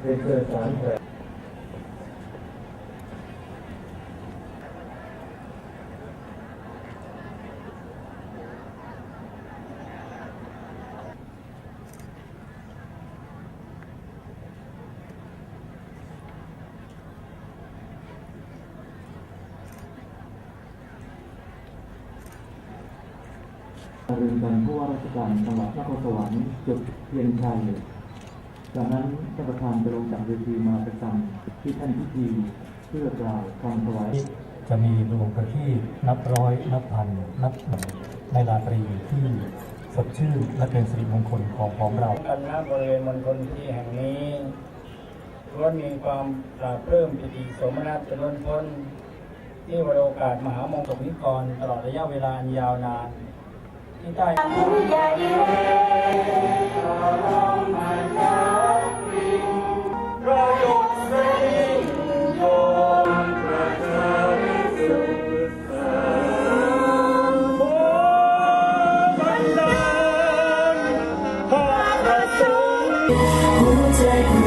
เป็นเกิดสารแสงเรือนกันผู้ว่าราชการจังหวัดนครสวรรค์จุดเทียนชัย จากนั้นท่านประธานจะลงจากเวทีมาประจำที่ท่านพิธีเพื่อกล่าวคำถวายจะมีดวงประทีปนับร้อย นับพัน นับหมื่นในราตรีที่สดชื่นและเป็นสิริมงคลของของเรากันณบริเวณมณฑลพิธีแห่งนี้ล้วนมีความปราบปลื้มปิติสมนัสจนล้นพ้น ที่วโอกาสมหามงคลนิกรตลอดระยะเวลาอันยาวนาน ที่ได้ผู้ใหญ่ 不再哭